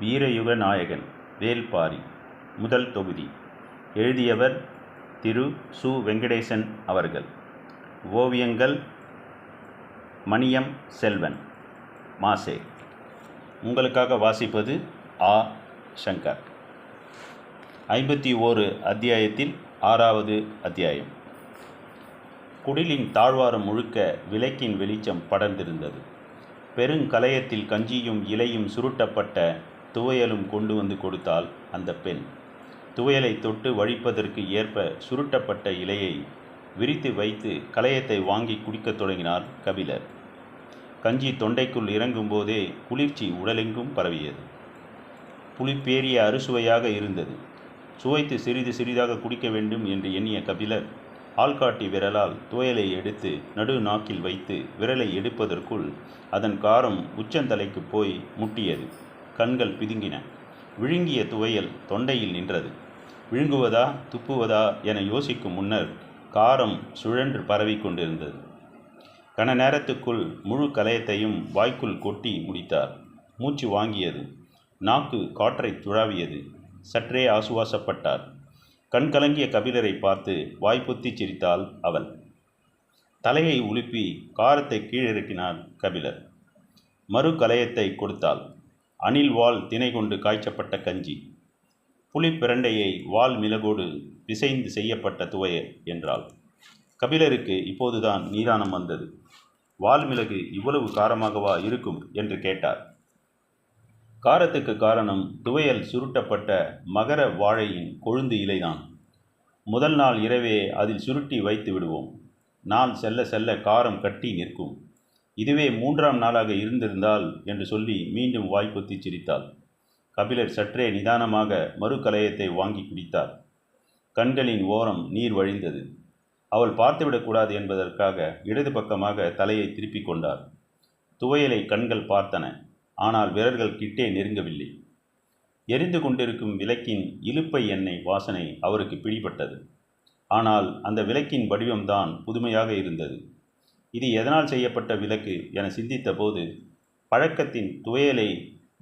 வீரயுக நாயகன் வேல்பாரி முதல் தொகுதி. எழுதியவர் திரு. சு. வெங்கடேசன் அவர்கள். ஓவியங்கள் மணியம் செல்வன் மாசே. உங்களுக்காக வாசிப்பது ஆ. சங்கர். ஐம்பத்தி ஓரு அத்தியாயத்தில் ஆறாவது அத்தியாயம். குடிலின் தாழ்வாரம் முழுக்க விளக்கின் வெளிச்சம் படர்ந்திருந்தது. பெருங்கலயத்தில் கஞ்சியும் இலையும் சுருட்டப்பட்ட துவையலும் கொண்டு வந்து கொடுத்தாள் அந்த பெண். துவையலை தொட்டு வழிப்பதற்கு ஏற்ப சுருட்டப்பட்ட இலையை விரித்து வைத்து களையத்தை வாங்கி குடிக்கத் தொடங்கினார் கபிலர். கஞ்சி தொண்டைக்குள் இறங்கும்போதே குளிர்ச்சி உடலெங்கும் பரவியது. புளிப்பேறிய அறுசுவையாக இருந்தது. சுவைத்து சிறிது சிறிதாக குடிக்க வேண்டும் என்று எண்ணிய கபிலர் ஆள்காட்டி விரலால் துவையலை எடுத்து நடு நாக்கில் வைத்து விரலை எடுப்பதற்குள் அதன் காரம் உச்சந்தலைக்கு போய் முட்டியது. கண்கள் பிதுங்கின. விழுங்கிய துவையல் தொண்டையில் நின்றது. விழுங்குவதா துப்புவதா என யோசிக்கும் முன்னர் காரம் சுழன்று பரவி கொண்டிருந்தது. கன நேரத்துக்குள் முழு கலயத்தையும் வாய்க்குள் கொட்டி முடித்தார். மூச்சு வாங்கியது. நாக்கு காற்றை துழாவியது. சற்றே ஆசுவாசப்பட்டார். கண் கலங்கிய கபிலரை பார்த்து வாய்ப்புத்தி சிரித்தாள் அவள். தலையை உலுப்பி காரத்தை கீழிறக்கினார் கபிலர். மறு கலயத்தை கொடுத்தாள். அணில் வால் தினை கொண்டு காய்ச்சப்பட்ட கஞ்சி. புலிப்பிரண்டையை வால் மிளகோடு பிசைந்து செய்யப்பட்ட துவைய என்றாள். கபிலருக்கு இப்போதுதான் நீதானம் வந்தது. வால் மிளகு இவ்வளவு காரமாகவா இருக்கும் என்று கேட்டார். காரத்துக்கு காரணம் துவையல் சுருட்டப்பட்ட மகர வாழையின் கொழுந்து இலைதான். முதல் நாள் இரவே அதில் சுருட்டி வைத்து விடுவோம். நாள் செல்ல செல்ல காரம் கட்டி நிற்கும். இதுவே மூன்றாம் நாளாக இருந்திருந்தால் என்று சொல்லி மீண்டும் வாய்ப்புத்தி சிரித்தாள். கபிலர் சற்றே நிதானமாக மறுகலையத்தை வாங்கி குடித்தார். கண்களின் ஓரம் நீர் வழிந்தது. அவள் பார்த்துவிடக்கூடாது என்பதற்காக இடது பக்கமாக தலையை திருப்பிக் கொண்டார். துவையலை கண்கள் பார்த்தன. ஆனால் விரல்கள் கிட்டே நெருங்கவில்லை. எரிந்து கொண்டிருக்கும் விளக்கின் இலுப்பை எண்ணெய் வாசனை அவருக்கு பிடிபட்டது. ஆனால் அந்த விளக்கின் வடிவம்தான் புதுமையாக இருந்தது. இது எதனால் செய்யப்பட்ட விளக்கு என சிந்தித்த போது பழக்கத்தின் துவையலை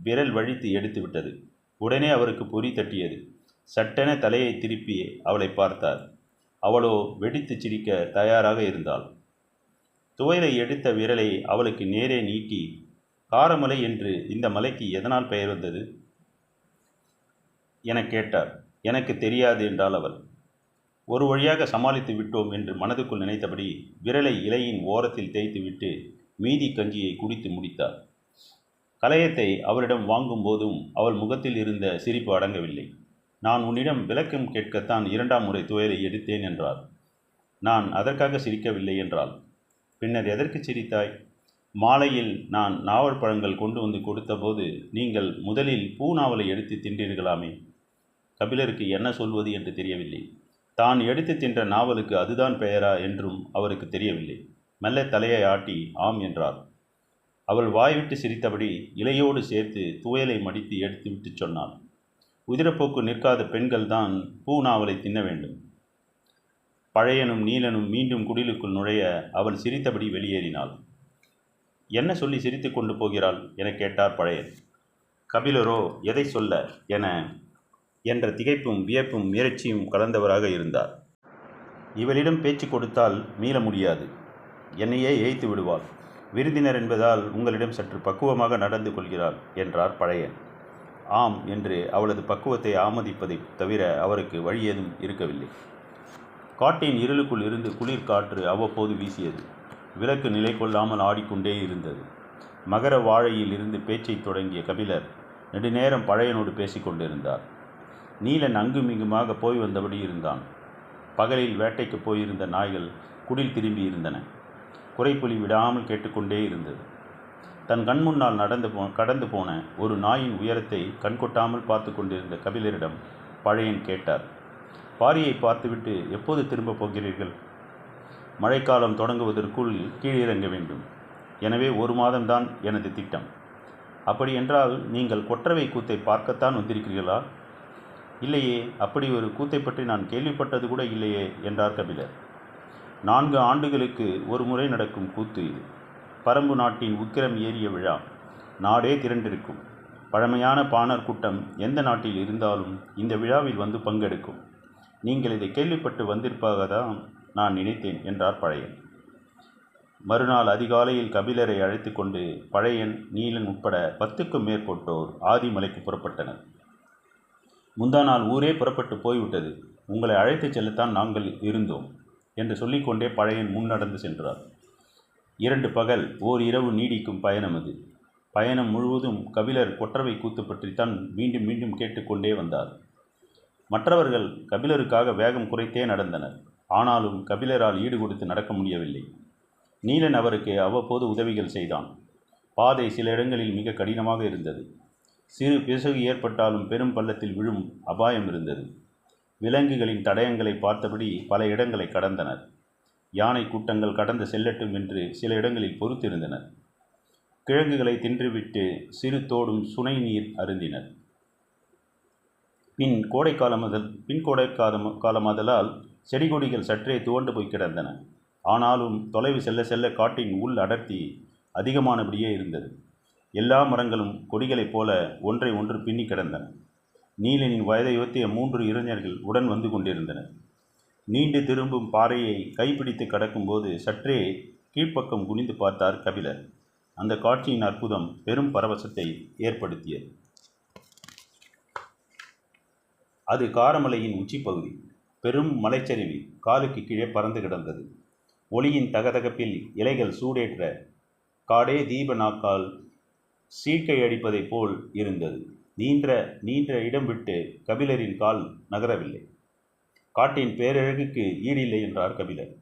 விரல் வழித்து எடுத்துவிட்டது உடனே அவருக்கு பொறி தட்டியது. சட்டென தலையை திருப்பி அவளை பார்த்தார். அவளோ வெடித்து சிரிக்க தயாராக இருந்தாள். துவையலை எடுத்த விரலை அவளுக்கு நேரே நீட்டி காரமலை என்று இந்த மலைக்கு எதனால் பெயர் வந்தது? என கேட்டார். எனக்கு தெரியாது என்றாள் அவள். ஒரு வழியாக சமாளித்து விட்டோம் என்று மனதுக்குள் நினைத்தபடி விரலை இலையின் ஓரத்தில் தேய்த்துவிட்டு மீதி கஞ்சியை குடித்து முடித்தார் கலையத்தை அவரிடம் வாங்கும் போதும் அவள் முகத்தில் இருந்த சிரிப்பு அடங்கவில்லை. நான் உன்னிடம் விளக்கம் கேட்கத்தான் இரண்டாம் முறை துவையலை எடுத்தேன் என்றார் நான் அதற்காக சிரிக்கவில்லை என்றாள். பின்னர் எதற்கு சிரித்தாய்? மாலையில் நான் நாவல் பழங்கள் கொண்டு வந்து கொடுத்தபோது நீங்கள் முதலில் பூ நாவலை எடுத்து தின்றீர்களாமே. கபிலருக்கு என்ன சொல்வது என்று தெரியவில்லை. தான் எடுத்து தின்ற நாவலுக்கு அதுதான் பெயரா என்றும் அவருக்கு தெரியவில்லை. மெல்ல தலையை ஆட்டி ஆம் என்றார். அவள் வாய்விட்டு சிரித்தபடி இலையோடு சேர்த்து துவையலை மடித்து எடுத்து விட்டு சொன்னாள். உதிரப்போக்கு நிற்காத பெண்கள்தான் பூ நாவலை தின்ன வேண்டும். பழையனும் நீலனும் மீண்டும் குடிலுக்குள் நுழைய அவள் சிரித்தபடி வெளியேறினாள். என்ன சொல்லி சிரித்து கொண்டு போகிறாள்? என கேட்டார் பழையன். கபிலரோ எதை சொல்ல? என என்ற திகைப்பும் வியப்பும் முயற்சியும் கலந்தவராக இருந்தார். இவளிடம் பேச்சு கொடுத்தால் மீள முடியாது. என்னையே ஏய்த்து விடுவாள். விருந்தினர் என்பதால் உங்களிடம் சற்று பக்குவமாக நடந்து கொள்கிறாள் என்றார் பழையன். ஆம் என்று அவளது பக்குவத்தை ஆமதிப்பதை தவிர அவருக்கு வழி ஏதும் இருக்கவில்லை. காட்டின் இருளுக்குள் இருந்து குளிர் காற்று அவ்வப்போது வீசியது. விளக்கு நிலை கொள்ளாமல் ஆடிக்கொண்டே இருந்தது. மகர வாழையில் இருந்து பேச்சை தொடங்கிய கபிலர் நெடுநேரம் பழையனோடு பேசிக்கொண்டிருந்தார். நீலன் அங்குமிங்குமாக போய் வந்தபடி இருந்தான். பகலில் வேட்டைக்கு போயிருந்த நாய்கள் குடில் திரும்பி இருந்தன. குறைப்புலி விடாமல் கேட்டுக்கொண்டே இருந்தது. தன் கண் முன்னால் நடந்து போ கடந்து போன ஒரு நாயின் உயரத்தை கண்கொட்டாமல் பார்த்து கொண்டிருந்த கபிலரிடம் பழையன் கேட்டார் பாரியை பார்த்துவிட்டு எப்போது திரும்பப் போகிறீர்கள்? மழைக்காலம் தொடங்குவதற்குள் கீழிறங்க வேண்டும். எனவே ஒரு மாதம்தான் எனது திட்டம். அப்படியென்றால் நீங்கள் கொற்றவை கூத்தை பார்க்கத்தான் வந்திருக்கிறீர்களா? இல்லையே அப்படி ஒரு கூத்தை பற்றி நான் கேள்விப்பட்டது கூட இல்லையே என்றார் கபிலர். நான்கு ஆண்டுகளுக்கு ஒரு முறை நடக்கும் கூத்து இது. பரம்பு நாட்டின் உக்கிரம் ஏறிய விழா. நாடே திரண்டிருக்கும். பழமையான பாணர் கூட்டம் எந்த நாட்டில் இருந்தாலும் இந்த விழாவில் வந்து பங்கெடுக்கும். நீங்கள் இதை கேள்விப்பட்டு வந்திருப்பதாக தான் நான் நினைத்தேன் என்றார் பழையன். மறுநாள் அதிகாலையில் கபிலரை அழைத்து கொண்டு பழையன் நீலன் உட்பட பத்துக்கும் மேற்பட்டோர் ஆதிமலைக்கு புறப்பட்டனர். முந்தா நாள் ஊரே புறப்பட்டு போய்விட்டது. உங்களை அழைத்துச் செல்லத்தான் நாங்கள் இருந்தோம் என்று சொல்லிக்கொண்டே பழையன் முன்னடந்து சென்றார். இரண்டு பகல் ஓர் இரவு நீடிக்கும் பயணம் அது. பயணம் முழுவதும் கபிலர் கொற்றவை கூத்து பற்றித்தான் மீண்டும் மீண்டும் கேட்டுக்கொண்டே வந்தார். மற்றவர்கள் கபிலருக்காக வேகம் குறைத்தே நடந்தனர். ஆனாலும் கபிலரால் ஈடுகொடுத்து நடக்க முடியவில்லை. நீலன் அவருக்கு அவ்வப்போது உதவிகள் செய்தான். பாதை சில இடங்களில் மிக கடினமாக இருந்தது. சிறு பிசகு ஏற்பட்டாலும் பெரும் பள்ளத்தில் விழும் அபாயம் இருந்தது. விலங்குகளின் தடயங்களை பார்த்தபடி பல இடங்களை கடந்தனர். யானை கூட்டங்கள் கடந்து செல்லட்டும் என்று சில இடங்களில் பொறுத்திருந்தனர். கிழங்குகளை தின்றுவிட்டு சிறு தோடும் சுனை நீர் அருந்தினர். பின் கோடைக்காலம் முதல் பின் கோடைக்காலம் காலமாதலால் செடி கொடிகள் சற்றே துவண்டு போய் கிடந்தன. ஆனாலும் தொலைவு செல்ல செல்ல காட்டின் உள் அடர்த்தி அதிகமானபடியே இருந்தது. எல்லா மரங்களும் கொடிகளைப் போல ஒன்றை ஒன்று பின்னி கிடந்தன. நீலனின் வயதை ஒத்திய மூன்று இளைஞர்கள் உடன் வந்து கொண்டிருந்தனர். நீண்டு திரும்பும் பாறையை கைப்பிடித்து கடக்கும்போது சற்றே கீழ்ப்பக்கம் குனிந்து பார்த்தார் கபிலர். அந்த காட்சியின் அற்புதம் பெரும் பரவசத்தை ஏற்படுத்தியது. அது காரமலையின் உச்சிப்பகுதி பெரும் மலைச்சரிவு காலுக்கு கீழே பறந்து கிடந்தது. ஒளியின் தகதகப்பில் இலைகள் சூடேற்ற காடே தீப நாக்கால் சீக்கை அடிப்பதைப் போல் இருந்தது. நீண்ட நீண்ட இடம் விட்டு கபிலரின் கால் நகரவில்லை. காட்டின் பேரழகுக்கு ஈடில்லை என்றார் கபிலர்.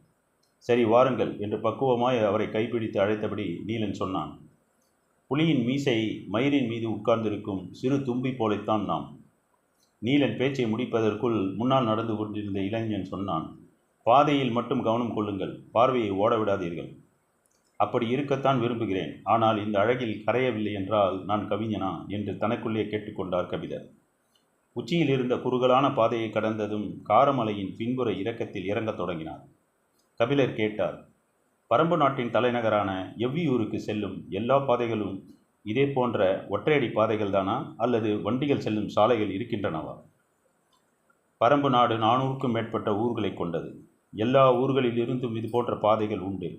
சரி வாருங்கள் என்று பக்குவமாய் அவரை கைப்பிடித்து அழைத்தபடி நீலன் சொன்னான். புலியின் மீசை மயிரின் மீது உட்கார்ந்திருக்கும் சிறு தும்பி போலைத்தான் நாம். நீலன் பேச்சை முடிப்பதற்குள் முன்னால் நடந்து கொண்டிருந்த இளைஞன் சொன்னான் பாதையில் மட்டும் கவனம் கொள்ளுங்கள். பார்வையை ஓட விடாதீர்கள். அப்படி இருக்கத்தான் விரும்புகிறேன். ஆனால் இந்த அழகில் கரையவில்லை என்றால் நான் கவிஞனா? என்று தனக்குள்ளே கேட்டுக்கொண்டார் கபிலர் உச்சியில் இருந்த குறுகலான பாதையை கடந்ததும் காரமலையின் பின்புற இறக்கத்தில் இறங்கத் தொடங்கினார். கபிலர் கேட்டார் பரம்பு நாட்டின் தலைநகரான எவ்வியூருக்கு செல்லும் எல்லா பாதைகளும் இதே போன்ற ஒற்றையடி பாதைகள் தானா அல்லது வண்டிகள் செல்லும் சாலைகள் இருக்கின்றனவா? பரம்பு நாடு நானூறுக்கும் மேற்பட்ட ஊர்களை கொண்டது. எல்லா ஊர்களிலிருந்தும் இது போன்ற பாதைகள் உண்டு.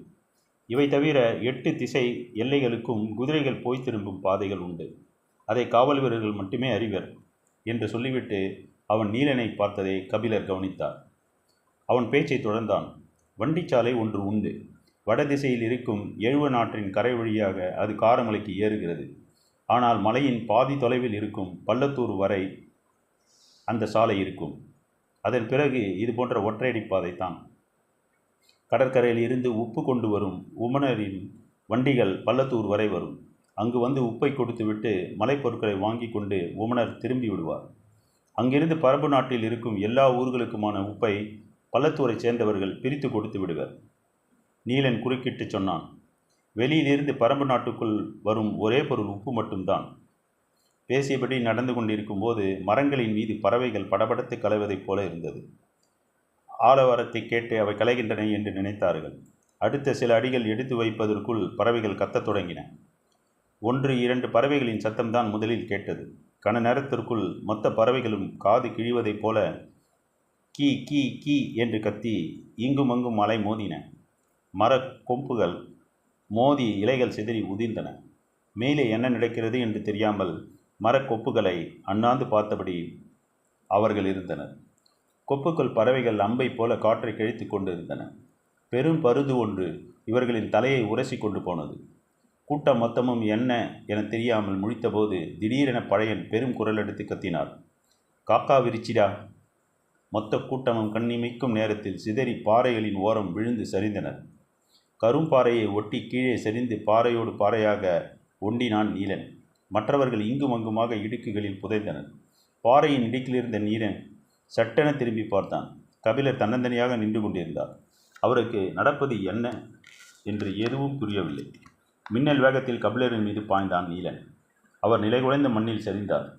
இவை தவிர எட்டு திசை எல்லைகளுக்கும் குதிரைகள் போய் திரும்பும் பாதைகள் உண்டு. அதை காவல் வீரர்கள் மட்டுமே அறிவர் என்று சொல்லிவிட்டு அவன் நீலனை பார்த்ததை கபிலர் கவனித்தார். அவன் பேச்சை தொடர்ந்தான். வண்டிச்சாலை ஒன்று உண்டு. வடதிசையில் இருக்கும் எழுவ நாட்டின் கரை வழியாக அது காரமலைக்கு ஏறுகிறது. ஆனால் மலையின் பாதி தொலைவில் இருக்கும் பள்ளத்தூர் வரை அந்த சாலை இருக்கும். அதன் பிறகு இது போன்ற ஒற்றையடி தான் கடற்கரையில் இருந்து உப்பு கொண்டு வரும் உமனரின் வண்டிகள் பள்ளத்தூர் வரை வரும். அங்கு வந்து உப்பை கொடுத்துவிட்டு மலைப்பொருட்களை வாங்கி கொண்டு உமனர் திரும்பி விடுவார். அங்கிருந்து பரம்பு நாட்டில் இருக்கும் எல்லா ஊர்களுக்குமான உப்பை பள்ளத்தூரைச் சேர்ந்தவர்கள் பிரித்து கொடுத்து விடுவர். நீலன் குறுக்கிட்டு சொன்னான் வெளியிலிருந்து பரம்பு நாட்டுக்குள் வரும் ஒரே பொருள் உப்பு மட்டும்தான் பேசியபடி நடந்து கொண்டிருக்கும் போது மரங்களின் மீது பறவைகள் படபடத்து களைவதைப் போல இருந்தது. ஆலவரத்தை கேட்டு அவை கலைகின்றன என்று நினைத்தார்கள். அடுத்த சில அடிகள் எடுத்து வைப்பதற்குள் பறவைகள் கத்தத் தொடங்கின. ஒன்று இரண்டு பறவைகளின் சத்தம்தான் முதலில் கேட்டது. கன நேரத்திற்குள் மொத்த பறவைகளும் காது கிழிவதைப் போல கீ கீ கீ என்று கத்தி இங்கும் அங்கும் மலை மோதின. மரக் கொம்புகள் மோதி இலைகள் சிதறி உதிர்ந்தன. மேலே என்ன நடக்கிறது என்று தெரியாமல் மரக்கொப்புகளை அண்ணாந்து பார்த்தபடி அவர்கள் இருந்தனர். கொப்புக்கள் பறவைகள் அம்பை போல காற்றை கிழித்து கொண்டிருந்தன. பெரும் பருது ஒன்று இவர்களின் தலையை உரசி கொண்டு போனது. கூட்டம் மொத்தமும் என்ன என தெரியாமல் முழித்தபோது திடீரென பழையன் பெரும் குரல் எடுத்து கத்தினார். காக்கா விரிச்சிடா. மொத்த கூட்டமும் கண்ணிமைக்கும் நேரத்தில் சிதறி பாறைகளின் ஓரம் விழுந்து சரிந்தனர். கரும்பாறையை ஒட்டி கீழே சரிந்து பாறையோடு பாறையாக ஒண்டினான் நீலன். மற்றவர்கள் இங்கும் அங்குமாக இடுக்குகளில் புதைந்தனர். பாறையின் இடுக்கிலிருந்த நீலன் சட்டென திரும்பி பார்த்தான். கபிலர் தன்னந்தனியாக நின்று கொண்டிருந்தார். அவருக்கு நடப்பது என்ன என்று எதுவும் புரியவில்லை. மின்னல் வேகத்தில் கபிலரின் மீது பாய்ந்தான் நீலன். அவர் நிலைகுலைந்த மண்ணில் சரிந்தார்.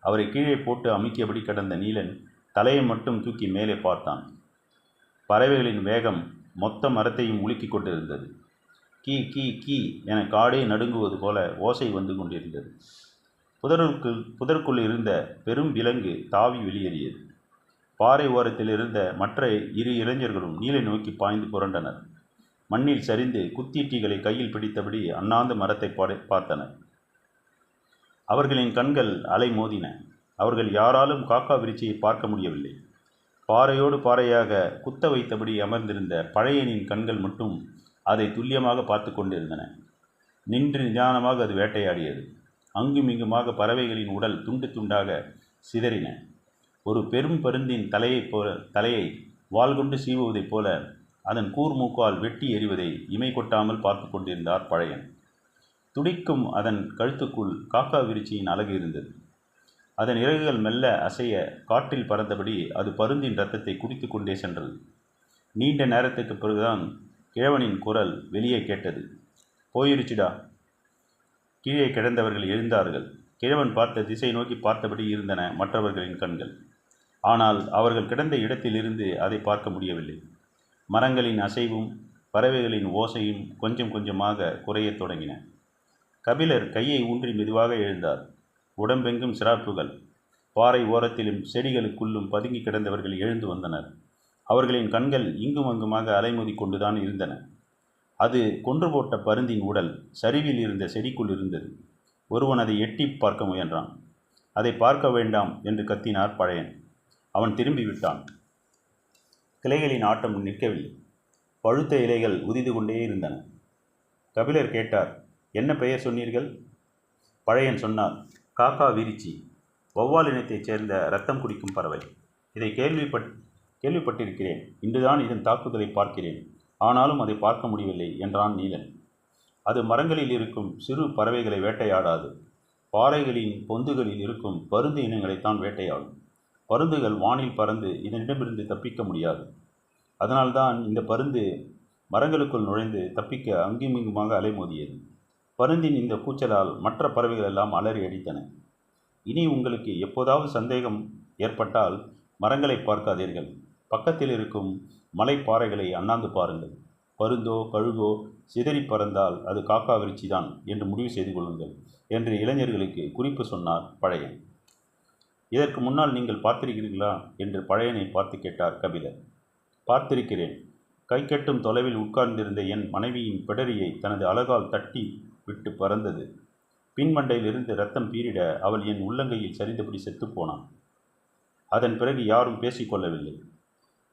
அவரை கீழே போட்டு அமுக்கியபடி கிடந்த நீலன் தலையை மட்டும் தூக்கி மேலே பார்த்தான். பறவைகளின் வேகம் மொத்த மரத்தையும் உலுக்கிக் கொண்டிருந்தது. கீ கீ கீ என காடே நடுங்குவது போல ஓசை வந்து கொண்டிருந்தது. புதருக்குள் புதற்குள் இருந்த பெரும் விலங்கு தாவி வெளியேறியது. பாறை ஓரத்தில் இருந்த மற்ற இரு இளைஞர்களும் நீலை நோக்கி பாய்ந்து புரண்டனர். மண்ணில் சரிந்து குத்தீட்டிகளை கையில் பிடித்தபடி அண்ணாந்து மரத்தை பார்த்தனர். அவர்களின் கண்கள் அலை மோதின. அவர்கள் யாராலும் காக்கா விரிச்சியை பார்க்க முடியவில்லை. பாறையோடு பாறையாக குத்த வைத்தபடி அமர்ந்திருந்த பழையனின் கண்கள் மட்டும் அதை துல்லியமாக பார்த்து கொண்டிருந்தன. நின்று நிதானமாக அது வேட்டையாடியது. அங்குமிங்குமாக பறவைகளின் உடல் துண்டு துண்டாக சிதறின. ஒரு பெரும் பருந்தின் தலையைப் போல தலையை வாள் கொண்டு சீவுவதைப் போல அதன் கூர்மூக்கால் வெட்டி எறிவதை இமை கொட்டாமல் பார்த்து கொண்டிருந்தார் பழையன். துடிக்கும் அதன் கழுத்துக்குள் காக்கா விருச்சியின் அழகு இருந்தது. அதன் இறகுகள் மெல்ல அசைய காற்றில் பறந்தபடி அது பருந்தின் ரத்தத்தை குடித்து கொண்டே சென்றது. நீண்ட நேரத்துக்கு பிறகுதான் கிழவனின் குரல் வெளியே கேட்டது. போயிருச்சுடா. கீழே கிடந்தவர்கள் எழுந்தார்கள். கிழவன் பார்த்த திசை நோக்கி பார்த்தபடி இருந்தன மற்றவர்களின் கண்கள். ஆனால் அவர்கள் கிடந்த இடத்திலிருந்து அதை பார்க்க முடியவில்லை. மரங்களின் அசைவும் பறவைகளின் ஓசையும் கொஞ்சம் கொஞ்சமாக குறையத் தொடங்கின. கபிலர் கையை ஊன்றி மெதுவாக எழுந்தார். உடம்பெங்கும் சிராப்புகள். பாறை ஓரத்திலும் செடிகளுக்குள்ளும் பதுங்கி கிடந்தவர்கள் எழுந்து வந்தனர். அவர்களின் கண்கள் இங்கும் அங்குமாக அலைமோதி கொண்டுதான் இருந்தன. அது கொன்று போட்ட பருந்தின் உடல் சரிவில் இருந்த செடிக்குள் இருந்தது. ஒருவன் அதை எட்டி பார்க்க முயன்றான். அதை பார்க்க வேண்டாம் என்று கத்தினார் பழையன். அவன் திரும்பி விட்டான் கிளைகளின் ஆட்டம் நிற்கவில்லை. பழுத்த இலைகள் உதிது கொண்டே இருந்தன. கபிலர் கேட்டார் என்ன பெயர் சொன்னீர்கள்? பழையன் சொன்னார் காக்கா விரிச்சி. வௌவால் இனத்தைச் சேர்ந்த ரத்தம் குடிக்கும் பறவை. இதை கேள்விப்பட் கேள்விப்பட்டிருக்கிறேன். இன்றுதான் இதன் தாக்குதலை பார்க்கிறேன். ஆனாலும் அதை பார்க்க முடியவில்லை என்றான் நீலன். அது மரங்களில் இருக்கும் சிறு பறவைகளை வேட்டையாடாது. பாறைகளின் பொந்துகளில் இருக்கும் பருந்து இனங்களைத்தான் வேட்டையாடும். பருந்துகள் வானில் பறந்து இதனிடமிருந்து தப்பிக்க முடியாது. அதனால்தான் இந்த பருந்து மரங்களுக்குள் நுழைந்து தப்பிக்க அங்குமிங்குமாக அலைமோதியது. பருந்தின் இந்த கூச்சலால் மற்ற பறவைகள் எல்லாம் அலறி அடித்தன. இனி உங்களுக்கு எப்போதாவது சந்தேகம் ஏற்பட்டால் மரங்களை பார்க்காதீர்கள். பக்கத்தில் இருக்கும் மலைப்பாறைகளை அண்ணாந்து பாருங்கள். பருந்தோ கழுகோ சிதறி பறந்தால் அது காக்கா விருச்சிதான் என்று முடிவு செய்து கொள்ளுங்கள் என்று இளைஞர்களுக்கு குறிப்பு சொன்னார் பழையன். இதற்கு முன்னால் நீங்கள் பார்த்திருக்கிறீர்களா? என்று பழையனை பார்த்து கேட்டார் கபிலர். பார்த்திருக்கிறேன். கை கட்டும் தொலைவில் உட்கார்ந்திருந்த என் மனைவியின் பிடரியை தனது அழகால் தட்டி விட்டு பறந்தது. பின்மண்டையிலிருந்து ரத்தம் பீரிட அவள் என் உள்ளங்கையில் சரிந்தபடி செத்துப்போனான் அதன் பிறகு யாரும் பேசிக்கொள்ளவில்லை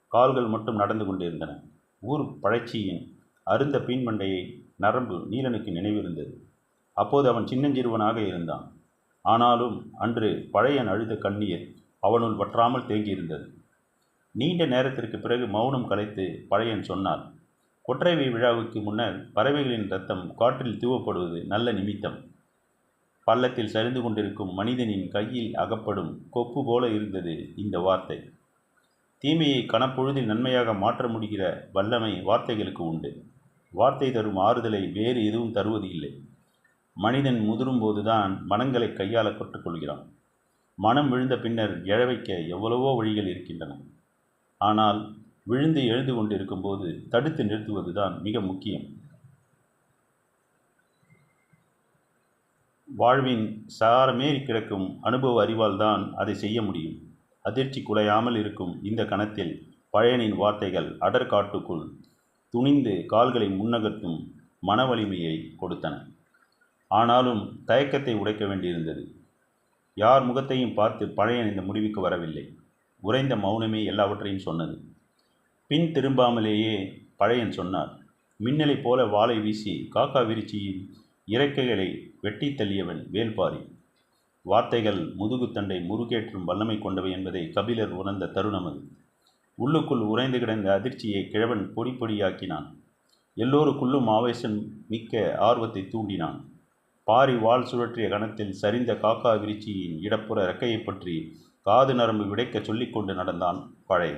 கால்கள் மட்டும் நடந்து கொண்டிருந்தன. ஊர் பழைச்சியின் அருந்த பின்மண்டையை நரம்பு நீலனுக்கு நினைவிருந்தது. அப்போது அவன் சின்னஞ்சிறுவனாக இருந்தான். ஆனாலும் அன்று பழையன் அழுத கண்ணீர் அவனுள் வற்றாமல் தேங்கியிருந்தது. நீண்ட நேரத்திற்கு பிறகு மௌனம் கலைத்து பழையன் சொன்னார் கொற்றைவை விழாவுக்கு முன்னர் பறவைகளின் ரத்தம் காற்றில் தூவப்படுவது நல்ல நிமித்தம். பள்ளத்தில் சரிந்து கொண்டிருக்கும் மனிதனின் கையில் அகப்படும் கொப்பு போல இருந்தது இந்த வார்த்தை. தீமையை கணப்பொழுதில் நன்மையாக மாற்ற முடிகிற வல்லமை வார்த்தைகளுக்கு உண்டு. வார்த்தை தரும் ஆறுதலை வேறு எதுவும் தருவது இல்லை மனிதன் முதிரும்போதுதான் மனங்களை கையாள கற்றுக்கொள்கிறான். மனம் விழுந்த பின்னர் எழவைக்க எவ்வளவோ வழிகள் இருக்கின்றன. ஆனால் விழுந்து எழுந்து கொண்டிருக்கும்போது தடுத்து நிறுத்துவதுதான் மிக முக்கியம். வாழ்வின் சாரமேறி கிடக்கும் அனுபவ அறிவால் தான் அதை செய்ய முடியும். அதிர்ச்சி குலையாமல் இருக்கும் இந்த கணத்தில் பழையனின் வார்த்தைகள் அடர்காட்டுக்குள் துணிந்து கால்களை முன்னகர்த்தும் மன வலிமையை கொடுத்தன. ஆனாலும் தயக்கத்தை உடைக்க வேண்டியிருந்தது. யார் முகத்தையும் பார்த்து பழையன் இந்த முடிவுக்கு வரவில்லை. உறைந்த மௌனமே எல்லாவற்றையும் சொன்னது. பின் திரும்பாமலேயே பழையன் சொன்னார். மின்னலைப் போல வாளை வீசி காக்கா விரிச்சியின் இறக்கைகளை வெட்டி தள்ளியவன் வேல்பாரி. வார்த்தைகள் முதுகுத்தண்டை முருகேற்றும் வல்லமை கொண்டவை என்பதை கபிலர் உணர்ந்த தருணம் அது உள்ளுக்குள் உறைந்து கிடந்த அதிர்ச்சியை கிழவன் பொடி பொடியாக்கினான். எல்லோருக்குள்ளும் ஆவேசம் மிக்க ஆர்வத்தை தூண்டினான். பாரி வாள் சுழற்றிய கணத்தில் சரிந்த காக்கா விரிச்சியின் இடப்புற இறக்கையைப் பற்றி காது நரம்பு விடைக்கச் சொல்லிக்கொண்டு நடந்தான் பழைய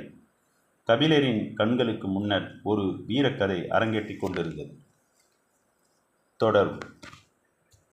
கபிலரின் கண்களுக்கு முன்னர் ஒரு வீரக்கதை அரங்கேற்றிக் கொண்டிருந்தது. தொடரும்.